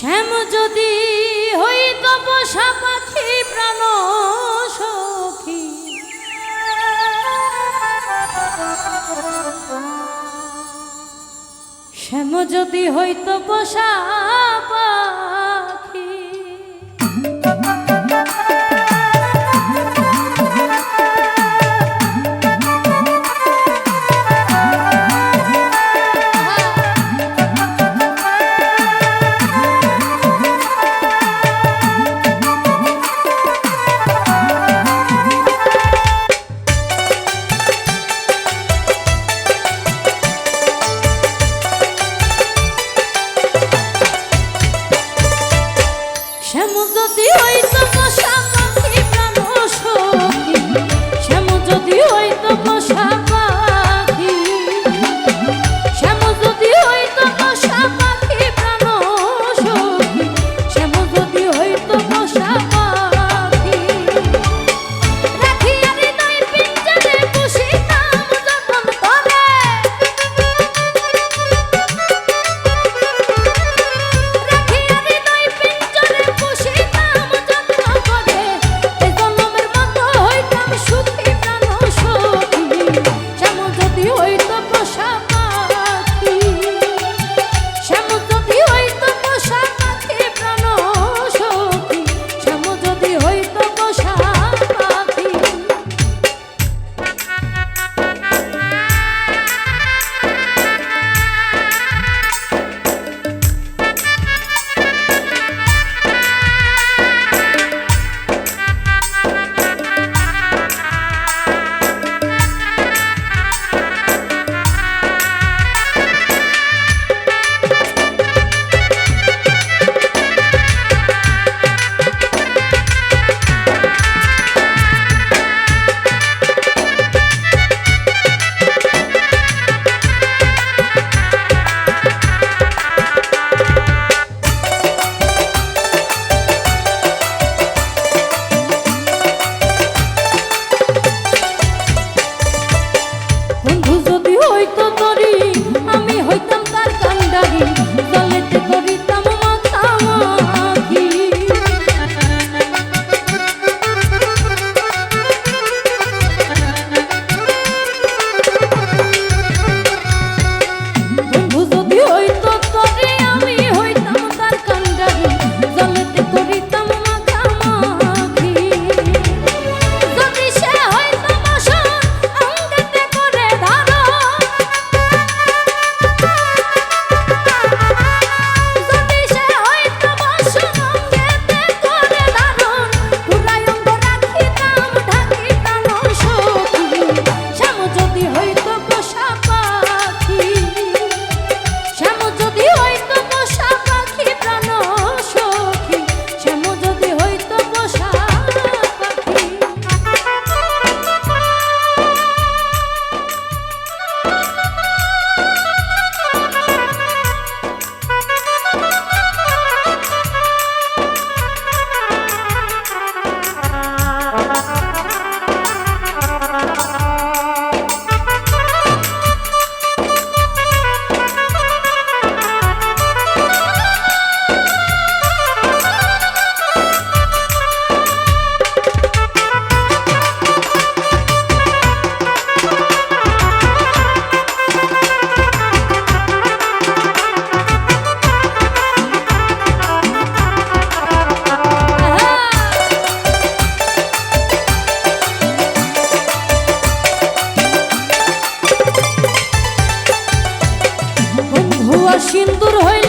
শ্যাম যদি হইত বসা পাখি প্রাণ সখী। শ্যাম যদি হইত বসা সিন্দুর হয়ে